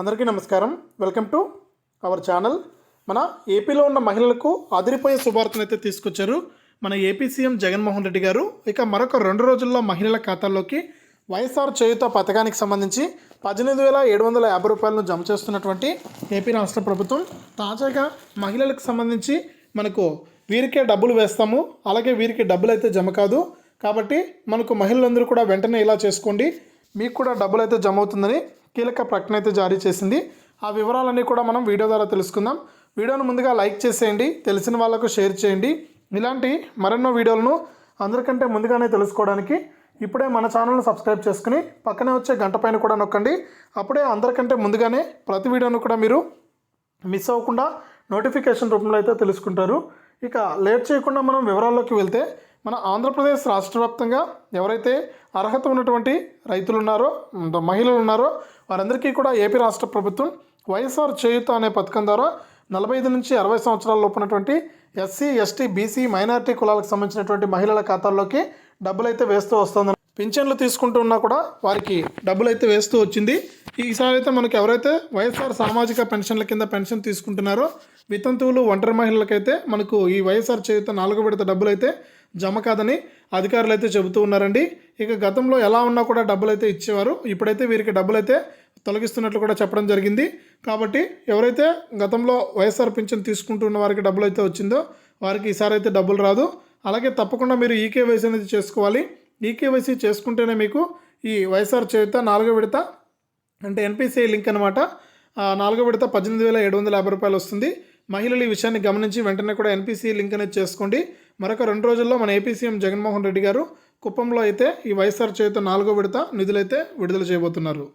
అందరికీ నమస్కారం. Welcome to our channel. మన ఏపీలో ఉన్న మహిళలకు అదిరిపోయే శుభార్తను అయితే తీసుకొచ్చారు మన ఏపీ సీఎం జగన్మోహన్ రెడ్డి గారు. ఇక మరొక రెండు రోజుల్లో మహిళల ఖాతాల్లోకి వైఎస్ఆర్ చేయుత పథకానికి సంబంధించి పద్దెనిమిది వేల ఏడు వందల యాభై రూపాయలను జమ చేస్తున్నటువంటి ఏపీ రాష్ట్ర ప్రభుత్వం తాజాగా మహిళలకు సంబంధించి మనకు వీరికే డబ్బులు వేస్తాము అలాగే వీరికి డబ్బులు అయితే జమ కాదు. కాబట్టి మనకు మహిళలందరూ కూడా వెంటనే ఇలా చేసుకోండి. మీకు కూడా డబ్బులు అయితే జమ అవుతుందని కీలక ప్రకటన అయితే జారీ చేసింది. ఆ వివరాలన్నీ కూడా మనం వీడియో ద్వారా తెలుసుకుందాం. వీడియోను ముందుగా లైక్ చేసేయండి తెలిసిన వాళ్ళకు షేర్ చేయండి. ఇలాంటి మరెన్నో వీడియోలను అందరికంటే ముందుగానే తెలుసుకోవడానికి ఇప్పుడే మన ఛానల్ను సబ్స్క్రైబ్ చేసుకుని పక్కనే వచ్చే గంట పైన కూడా నొక్కండి. అప్పుడే అందరికంటే ముందుగానే ప్రతి వీడియోను కూడా మీరు మిస్ అవ్వకుండా నోటిఫికేషన్ రూపంలో అయితే తెలుసుకుంటారు. ఇక లేట్ చేయకుండా మనం వివరాల్లోకి వెళ్తే మన ఆంధ్రప్రదేశ్ రాష్ట్ర వ్యాప్తంగా ఎవరైతే అర్హత ఉన్నటువంటి రైతులు ఉన్నారో మహిళలు ఉన్నారో వారందరికీ కూడా ఏపీ రాష్ట్ర ప్రభుత్వం వైఎస్ఆర్ చేయుత అనే పథకం ద్వారా నలభై ఐదు నుంచి అరవై సంవత్సరాల లోపు ఉన్నటువంటి ఎస్సీ ఎస్టీ బీసీ మైనారిటీ కులాలకు సంబంధించినటువంటి మహిళల ఖాతాల్లోకి డబ్బులు అయితే వేస్తూ వస్తుంది. పింఛన్లు తీసుకుంటూ ఉన్నా కూడా వారికి డబ్బులు అయితే వేస్తూ వచ్చింది. ఈసారి అయితే మనకి ఎవరైతే వైఎస్ఆర్ సామాజిక పెన్షన్ల కింద పెన్షన్ తీసుకుంటున్నారో వితంతువులు ఒంటరి మహిళలకైతే మనకు ఈ వైఎస్ఆర్ చేత నాలుగో విడత డబ్బులు అయితే జమ కాదని అధికారులు అయితే చెబుతూ ఉన్నారండి. ఇక గతంలో ఎలా ఉన్నా కూడా డబ్బులు అయితే ఇచ్చేవారు. ఇప్పుడైతే వీరికి డబ్బులు అయితే తొలగిస్తున్నట్లు కూడా చెప్పడం జరిగింది. కాబట్టి ఎవరైతే గతంలో వైఎస్ఆర్ పింఛన్ తీసుకుంటున్న వారికి డబ్బులు అయితే వచ్చిందో వారికి ఈసారి అయితే డబ్బులు రాదు. అలాగే తప్పకుండా మీరు ఈకేవైసీ అనేది చేసుకోవాలి. ఈకేవైసీ చేసుకుంటేనే మీకు ఈ వైఎస్ఆర్ చేత నాలుగో విడత అంటే ఎన్పిసిఐ లింక్ అనమాట నాలుగో విడత పద్దెనిమిది వేల ఏడు వందల యాభై రూపాయలు వస్తుంది. మహిళలు ఈ విషయాన్ని గమనించి వెంటనే కూడా ఎన్పిసిఐ లింక్ అనేది చేసుకోండి. మరొక రెండు రోజుల్లో మన ఏపీ సీఎం జగన్మోహన్ రెడ్డి గారు కుప్పంలో అయితే ఈ వైఎస్ఆర్ చేత నాలుగో విడత నిధులైతే విడుదల చేయబోతున్నారు.